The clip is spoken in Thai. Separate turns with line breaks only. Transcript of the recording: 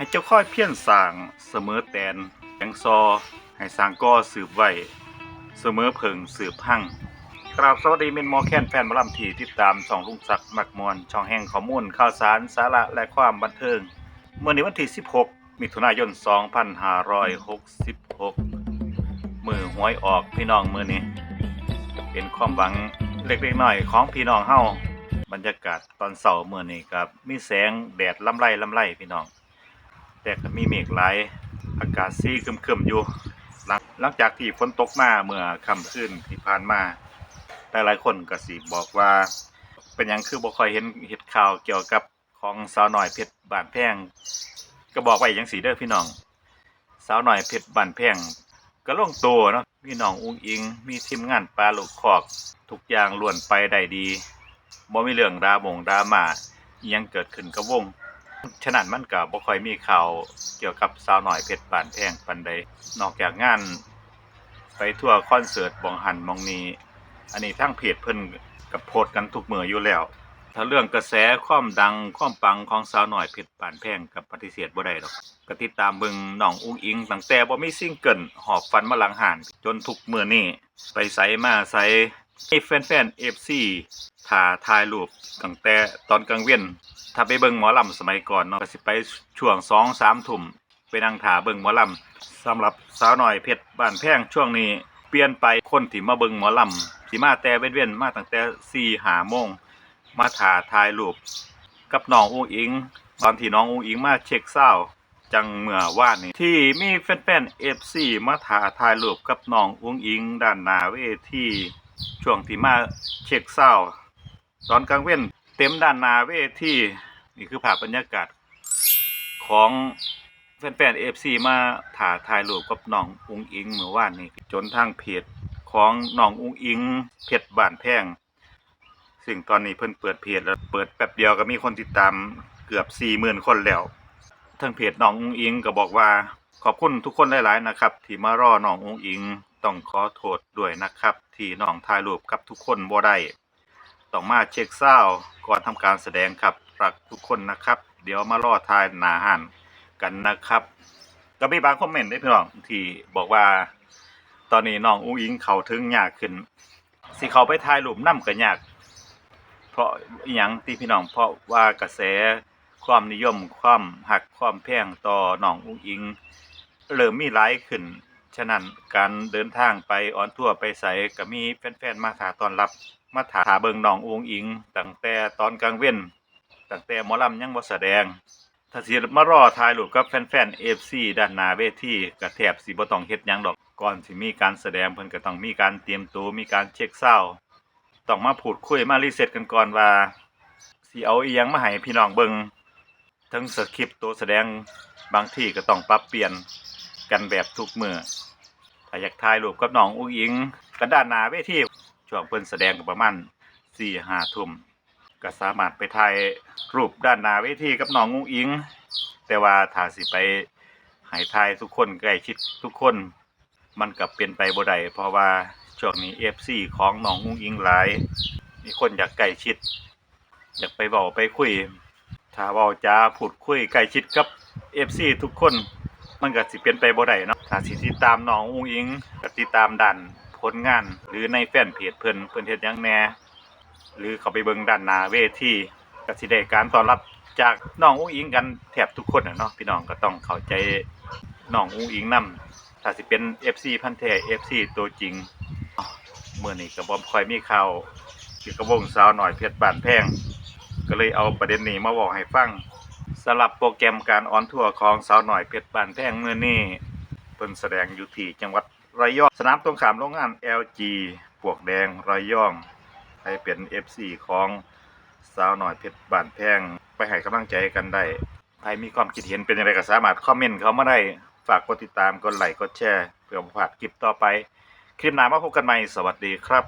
ให้เจ้าค่อยเพี้ยนสร้างเสมอแตนแองซอ ให้สร้างก่อสืบไว้เสมอเพิงสืบพังกราบสวัสดีเมนมอแคนแฟนมอลำที่ติดตามช่องลุงศักดิ์มักมวลช่องแห่งข้อมูลข่าวสารสาระและความบันเทิง เมื่อในวันที่ 16 มิถุนายน 2566 มือหวยออกพี่น้องมือนี้ เป็นความหวังเล็กๆน้อยๆของพี่น้องเฮาบรรยากาศตอนเสาร์มือนี้ครับมีแสงแดดลำไรลำไรพี่น้อง แต่ก็มีเมฆหลายอากาศซีคึมๆอยู่หลังหลังจากที่ฝนตกมาเมื่อค่ำคืนที่ผ่านมาหลายๆคนก็สิบอกว่า เป็นหยังคือบ่ค่อยเห็นเห็ดข่าวเกี่ยวกับของสาวหน้อยเพชรบานแพงก็บอกไว้จังสีเด้อพี่น้อง สาวหน้อยเพชรบานแพงก็ลงตัวเนาะพี่น้องอุ้งอิง มีทีมงานปลาลูกคอกทุกอย่างล้วนไปได้ดีบ่มีเรื่องดาบงดรามาอิหยังเกิดขึ้นกับวง ฉะนั้นมันก็บ่ค่อยมีข่าวเกี่ยวกับสาวน้อยเพชรบานแพงปานใดนอกจากงาน ไปทั่วคอนเสิร์ตบองหันมองนี้ อันนี้ทั้งเพจเพิ่นกับโพสกันทุกมืออยู่แล้ว ถ้าเรื่องกระแสความดังความปังของสาวน้อยเพชรบ้านแพงกับปฏิเสธบ่ได้ดอกก็ติดตามเบิ่งน้องอุ้งอิงตั้งแต่บ่มีซิงเกิลหอบฟันมาหลังหานจนทุกมื้อนี้ไปไสมาไส มีแฟนๆ FC ถ่าถ่ายรูปตั้งแต่ตอนกลางเว้นถ้าไปเบิ่งหมอลำสมัยก่อนเนาะก็สิไปช่วงสองสามทุ่มไปนั่งถ่าเบิ่งหมอลำสำหรับสาวหน้อยเพชรบ้านแพงช่วงนี้เปลี่ยนไปคนที่มาเบิ่งหมอลำที่มาแต่เว้นๆมาตั้งแต่สี่หาโมงมาถ่าถ่ายรูปกับน้องอุ้งอิง ตอนที่น้องอุ้งอิงมาเช็คเศร้าจังเมื่อวานนี้ที่มีแฟนๆ FC มาถ่าถ่ายรูปกับน้องอุ้งอิงด้านหน้าเวที ช่วงที่มาเช็คเศร้าตอนกลางเว้นเต็มด้านนาเวทีนี่คือภาพบรรยากาศของแฟนๆเอฟซีมาถ่ายถ่ายรูปกับน้องอุงอิงเมื่อวานนี้จนทางเพจของน้องอุงอิงเพจบ้านแพงซึ่งตอนนี้เพิ่นเปิดเพจแล้วเปิดแป๊บเดียวก็มีคนติดตามเกือบสี่หมื่นคนแล้วทางเพจน้องอุงอิงก็บอกว่าขอบคุณทุกคนหลาย ๆ นะครับ ที่มารอน้องอุงอิง ต้องขอโทษด้วยนะครับ ที่น้องถ่ายรูปกับทุกคนบ่ได้ต้องมาเช็คเศร้าก่อนทำการแสดงครับรักทุกคนนะครับ เดี๋ยวมารอทายหนาหันกันนะครับก็มีบางคอมเมนต์ด้พี่น้องที่บอกว่า ตอนนี้น้องอุ้งอิงเขาถึงยากขึ้น สิเขาไปถ่ายรูปนำก็ยาก เพราะอหยังที่พี่น้องเพราะว่ากระแสความนิยมความหักความแพงต่อน้องอุ้งอิงเริ่มมีหลายขึ้น ฉะนั้นการเดินทางไปออนทัวร์ไปใส่ก็มีแฟนๆมาถาต้อนรับมาถาเบิงน้ององอิงตั้งแต่ตอนกลางเว้นตั้งแต่หมอลำยังบ่แสดงถ้าสิมารอถ่ายรูปกับแฟนๆ FC ด้านหน้าเวทีก็แทบสิบ่ต้องเฮ็ดหยังดอกก่อนสิมีการแสดงเพิ่นก็ต้องมีการเตรียมตัวมีการเช็คเศร้าต้องมาพูดคุยมารีเซ็ตกันก่อนว่าสิเอาอีหยังมาให้พี่น้องเบิงทั้งสคริปต์ตัวแสดงบางที่ก็ต้องปรับเปลี่ยน กันแบบทุกมือถ้าอยากถ่ายรูปกับน้องอุ้งอิงกันด้านหน้าเวทีช่วงเพิ่นแสดงก็ประมาณสี่ห้าทุ่มก็สามารถไปถ่ายรูปด้านหน้าเวทีกับน้องงุ้งอิง แต่ว่าถ้าสิไปห้ถ่ายทุกคนใกล้ชิดทุกคน มันก็เป็นไปบ่ได้เพราะว่าช่วงนี้ FC ของน้องงุ้งอิงหลาย มีคนอยากใกล้ชิด อยากไปเว้าไปคุย ถ้าเว้าจาพูดคุยใกล้ชิดกับ FC ทุกคน มันก็สิเป็นไปบ่ได้เนาะถ้าสิติดตามน้องอุ้งอิงก็ติดตามด้านผลงาน หรือในแฟนเพจเพิ่นเพิ่นเฮ็ดหยังแหน่หรือเขาไปเบิ่งด้านหน้าเวทีก็สิได้การต้อนรับจากน้องอุ้งอิงกันแทบทุกคนน่ะเนาะพี่น้องก็ต้องเข้าใจน้องอุ้งอิงนํถ้าสิเป็น FC พันธุ์แท้ FC ตัวจริงเมื้อนี้ก็บ่ค่อยมีข่าวเกี่ยวกับวงสาวหน้อยเพชรบ้านแพงก็เลยเอาประเด็นนี้มาบอกให้ฟัง สำหรับโปรแกรมการออนทัวร์ของสาวหน่อยเพชรบ้านแพงเมื่อนี้เพิ่นแสดงอยู่ที่จังหวัดระยองสนามตรงขามโรงงาน LG ปวกแดงระยองให้เป็น FC ของสาวหน่อยเพชรบ้านแพงไปให้กำลังใจกันได้ใครมีความคิดเห็นเป็นอะไรก็สามารถคอมเมนต์เขามาได้ฝากกดติดตามกดไลค์กดแชร์เพื่อบ่าดคลิปต่อไป คลิปหน้ามาพบกันใหม่สวัสดีครับ